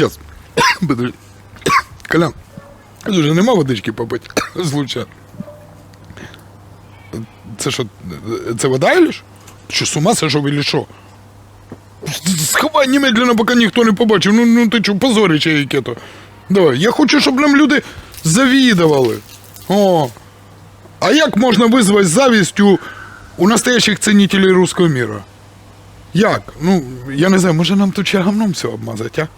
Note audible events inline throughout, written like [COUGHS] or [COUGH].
Щас. [COUGHS] Подожди. [COUGHS] Колян, дуже нема водички попити. [COUGHS] Случайно. Це що, це вода или що? Що, з ума сошов или що? Сховай немедленно, поки ніхто не побачив. Ну, ну ти що, позорище яке то. Давай, я хочу, щоб нам люди завідували. О. А як можна визвати завість у, настоящих цінителей руського міра? Як? Ну, я не знаю, може нам тут ще все обмазати, а?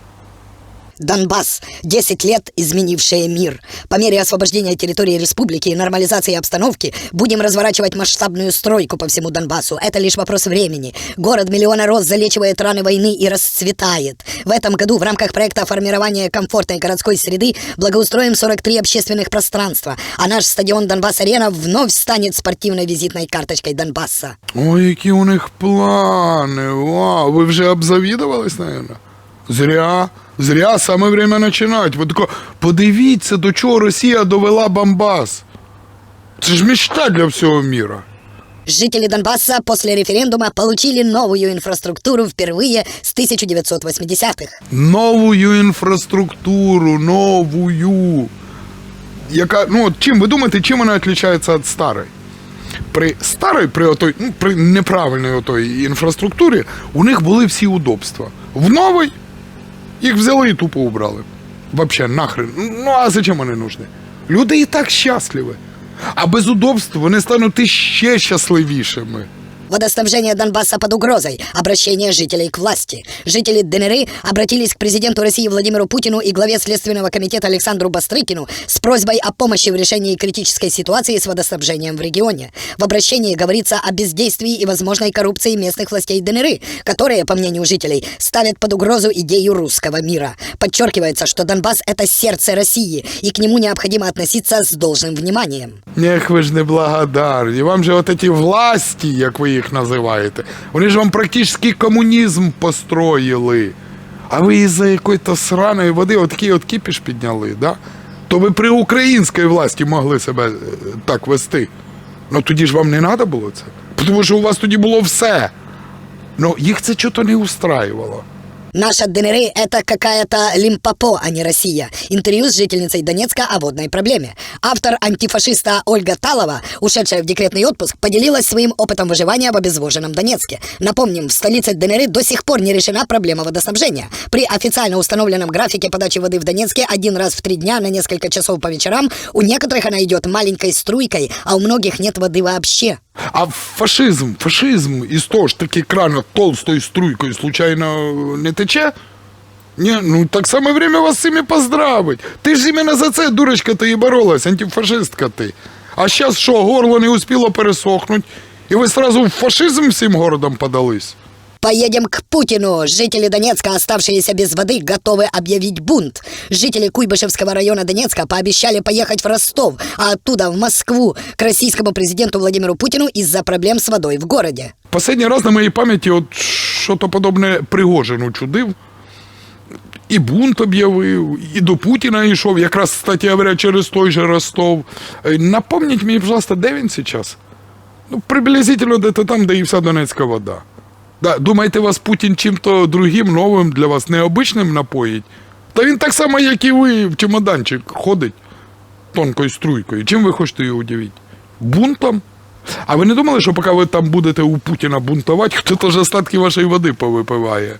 Донбасс. 10 лет, изменившие мир. По мере освобождения территории республики и нормализации обстановки будем разворачивать масштабную стройку по всему Донбассу. Это лишь вопрос времени. Город миллиона роз залечивает раны войны и расцветает. В этом году в рамках проекта формирования комфортной городской среды благоустроим 43 общественных пространства, а наш стадион Донбасс-Арена вновь станет спортивной визитной карточкой Донбасса. Ой, які у них плани. Вау, ви вже обзавідувались, наверное? Зря. Зря саме время починати. Ви тако, подивіться, до чого Росія довела Бомбас. Це ж мечта для всього міра. Жители Донбасса после референдума получили новую инфраструктуру впервые с 1980-х. Новую інфраструктуру, новую. Яка, ну, от чим ви думаєте, чим вона відрізняється від старої? При старій, при отой, ну, при неправильній отой інфраструктурі, у них були всі удобства. В новій їх взяли і тупо убрали. Вообще, нахрен. Ну а зачем вони нужны? Люди і так щасливі. А без удобств вони стануть ще щасливішими. Водоснабжение Донбасса под угрозой. Обращение жителей к власти. Жители ДНР обратились к президенту России Владимиру Путину и главе Следственного комитета Александру Бастрыкину с просьбой о помощи в решении критической ситуации с водоснабжением в регионе. В обращении говорится о бездействии и возможной коррупции местных властей ДНР, которые, по мнению жителей, ставят под угрозу идею русского мира. Подчеркивается, что Донбасс – это сердце России, и к нему необходимо относиться с должным вниманием. Ех, ви ж неблагодарні. Вам же от ці власті, як ви їх їх називаєте, вони ж вам практично комунізм построїли. А ви із-за якоїсь сраної води отакий от кіпіш підняли, да? То ви при українській власті могли себе е, так вести. Ну тоді ж вам не треба було це. Тому що у вас тоді було все. Ну, їх це чого не устраювало. Наша ДНР – это какая-то Лимпопо, а не Россия. Интервью с жительницей Донецка о водной проблеме. Автор антифашиста Ольга Талова, ушедшая в декретный отпуск, поделилась своим опытом выживания в обезвоженном Донецке. Напомним, в столице ДНР до сих пор не решена проблема водоснабжения. При официально установленном графике подачи воды в Донецке один раз в три дня на несколько часов по вечерам у некоторых она идет маленькой струйкой, а у многих нет воды вообще. А фашизм, фашизм із того ж таки крана толстою струйкою случайно не тече? Ні, ну так саме время вас з цими поздравить. Ти ж іменно за це, дурочка, ти і боролась, антифашистка ти. А зараз що, горло не успіло пересохнуть, і ви сразу в фашизм всім городом подались? Поедем к Путину. Жители Донецка, оставшиеся без воды, готовы объявить бунт. Жители Куйбышевского района Донецка пообещали поехать в Ростов, а оттуда в Москву к российскому президенту Владимиру Путину из-за проблем с водой в городе. Последній раз на моїй пам'яті от що-то подобне Пригожину чудив. І бунт об'явив, і до Путіна йшов, якраз, кстати говоря, через той же Ростов. Е, Напомніть мені, пожалуйста, де він зараз? Ну, приблизительно де-то там, де і вся Донецька вода. Да, думаєте, вас Путін чим-то другим, новим для вас необичним напоїть? Та він так само, як і ви, в чемоданчик ходить тонкою струйкою. Чим ви хочете його удивити? Бунтом? А ви не думали, що поки ви там будете у Путіна бунтувати, [LAUGHS] хто теж остатки вашої води повипиває?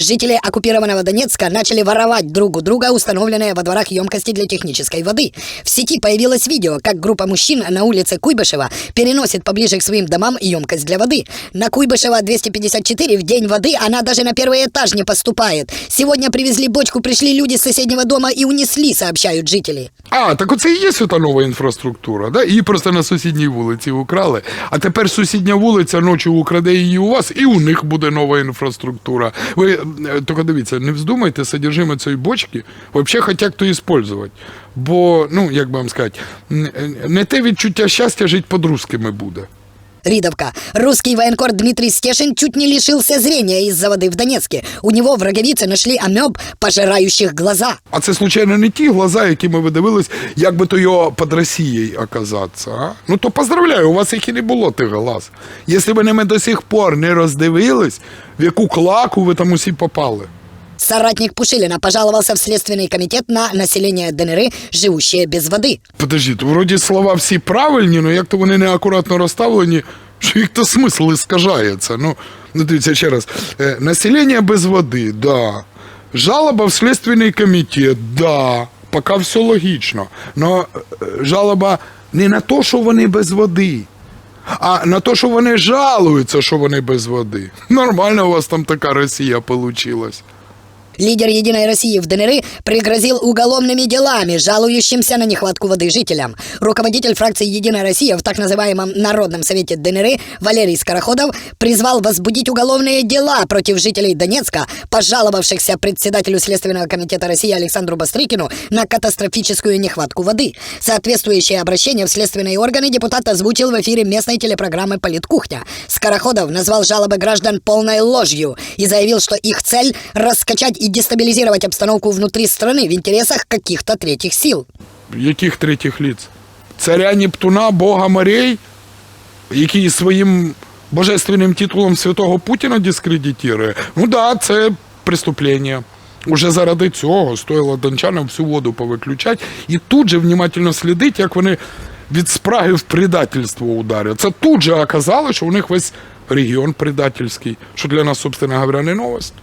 Жители оккупированного Донецка начали воровать друг у друга установленные во дворах емкости для технической воды. В сети появилось видео, как группа мужчин на улице Куйбышева переносит поближе к своим домам емкость для воды. На Куйбышева 254 в день воды она даже на первый этаж не поступает. Сегодня привезли бочку, пришли люди с соседнего дома и унесли, сообщают жители. А, так оце і є та нова інфраструктура, да? Її просто на сусідній вулиці украли. А тепер сусідня вулиця ночі украде її у вас, і у них буде нова інфраструктура. Ви е, тільки дивіться, не вздумайте содержимое цієї бочки, взагалі хочуть то використовувати. Бо, ну, як би вам сказати, не те відчуття щастя жити під русскими буде. Ридовка. Русский военкор Дмитрий Стешин чуть не лишился зрения из-за воды в Донецке. У него в роговице нашли амеб, пожирающих глаза. А це, случайно, не ті глаза, якими ви дивились, як би то його під Росією оказатися, а? Ну то поздравляю, у вас їх і не було тих глаз. Якщо ви ними до сих пор не роздивились, в яку клаку ви там усі попали. Соратник Пушилина пожаловался в Следственный комитет на население ДНР, живущее без воды. Подождіть, вроді слова всі правильні, але як то вони неакуратно розставлені, що їх то смисл іскажається. Ну, ну дивіться раз. Е, населення без води, да. Жалоба в Следственний комітет, да. Поки все логічно. Но е, жалоба не на те, що вони без води. А на те, що вони жалуються, що вони без води. Нормально у вас там така Росія получилась. Лидер «Единой России» в ДНР пригрозил уголовными делами, жалующимся на нехватку воды жителям. Руководитель фракции «Единая Россия» в так называемом Народном совете ДНР Валерий Скороходов призвал возбудить уголовные дела против жителей Донецка, пожаловавшихся председателю Следственного комитета России Александру Бастрыкину на катастрофическую нехватку воды. Соответствующее обращение в следственные органы депутат озвучил в эфире местной телепрограммы «Политкухня». Скороходов назвал жалобы граждан полной ложью и заявил, что их цель – раскачать и дестабилизировать обстановку внутри страны в интересах каких-то третьих сил. Яких третіх ліц? Царя Нептуна, Бога морей, який своїм божественним титулом святого Путіна дискредитує? Ну да, це преступлення. Уже заради цього стоїло дончанам всю воду повиключати і тут же внимательно слідить, як вони від спраги в предательство ударять. Це тут же оказалось, що у них весь регіон предательський, що для нас, собственно говоря, не новость.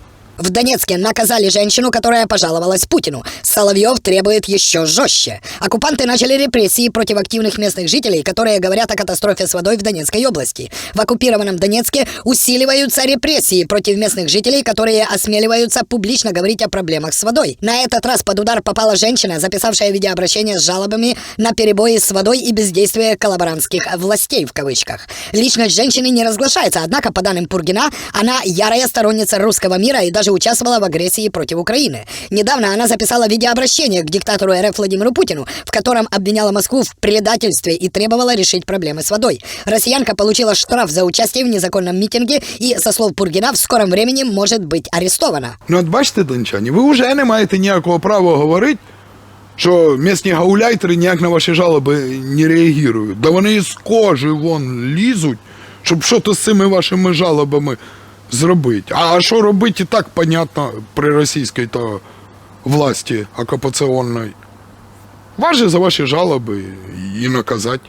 В Донецке наказали женщину, которая пожаловалась Путину. Соловьев требует еще жестче. Оккупанты начали репрессии против активных местных жителей, которые говорят о катастрофе с водой в Донецкой области. В оккупированном Донецке усиливаются репрессии против местных жителей, которые осмеливаются публично говорить о проблемах с водой. На этот раз под удар попала женщина, записавшая видеообращение с жалобами на перебои с водой и бездействие коллаборантских властей в кавычках. Личность женщины не разглашается, однако, по данным Пургина, она ярая сторонница русского мира и даже участвовала в агрессии против Украины. Недавно она записала видеообращение к диктатору РФ Владимиру Путину, в котором обвиняла Москву в предательстве и требовала решить проблемы с водой. Россиянка получила штраф за участие в незаконном митинге и, со слов Пургина, в скором времени может быть арестована. Ну, от бачите, дончані, ви вже не маєте ніякого права говорити, що місні гауляйтери ніяк на ваші жалоби не реагують. Да вони із кожи вон лізуть, щоб щось з цими вашими жалобами зробити. А що робити і так понятно при російській то власті окупаційній. Вас же за ваші жалоби і наказати.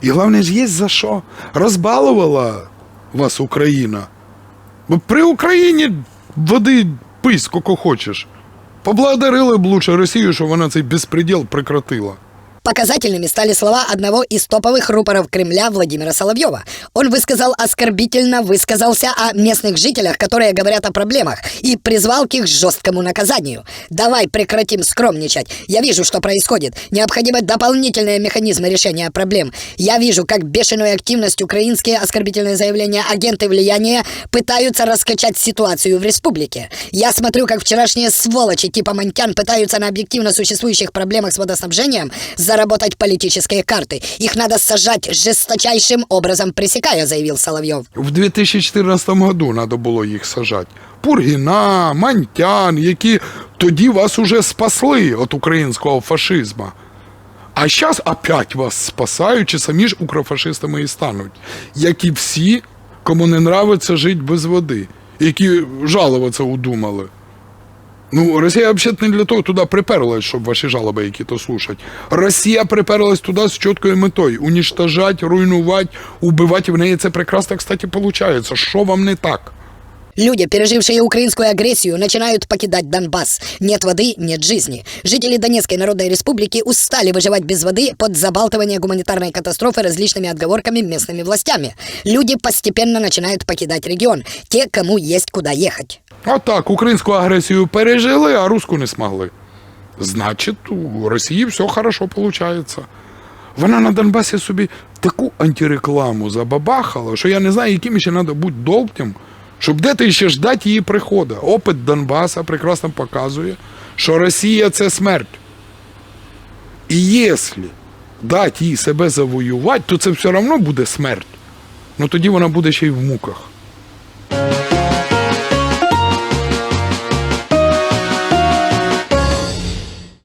І головне ж є за що. Розбалувала вас Україна. Бо при Україні води пий скільки хочеш. Поблагодарили б лучше Росію, що вона цей безпреділ прекратила. Показательными стали слова одного из топовых рупоров Кремля Владимира Соловьева. Он высказал оскорбительно, высказался о местных жителях, которые говорят о проблемах, и призвал к их жесткому наказанию. Давай прекратим скромничать. Я вижу, что происходит. Необходимы дополнительные механизмы решения проблем. Я вижу, как бешеную активность украинские оскорбительные заявления агенты влияния пытаются раскачать ситуацию в республике. Я смотрю, как вчерашние сволочи типа Монтян пытаются на объективно существующих проблемах с водоснабжением заработать политические карты. Их надо сажать жесточайшим образом пресекая, заявил Соловьев. В 2014 году треба було їх сажати. Пургіна, Мантян, які тоді вас уже спасли від українського фашизму. А зараз опять вас спасають, і самі ж укрофашистами і стануть. Як і всі, кому не нравиться жити без води, які жалуватися удумали. Ну, Росія взагалі не для того туди приперлась, щоб ваші жалоби які то слушать. Росія приперлась туди з чіткою метою унічтожати, руйнувати, убивати. В неї це прекрасно, кстати, виходить. Що вам не так? Люди, пережившие украинскую агрессию, начинают покидать Донбасс. Нет воды, нет жизни. Жители Донецкой Народной Республики устали выживать без воды под забалтывание гуманитарной катастрофы различными отговорками местными властями. Люди постепенно начинают покидать регион. Те, кому есть куда ехать. А так, українську агресію пережили, а руську не змогли. Значить, у Росії все хорошо виходить. Вона на Донбасі собі таку антирекламу забабахала, що я не знаю, яким ще треба бути довтям, щоб де-то ще ждати її приходу. Опит Донбаса прекрасно показує, що Росія це смерть. І якщо дати їй себе завоювати, то це все одно буде смерть. Ну тоді вона буде ще й в муках.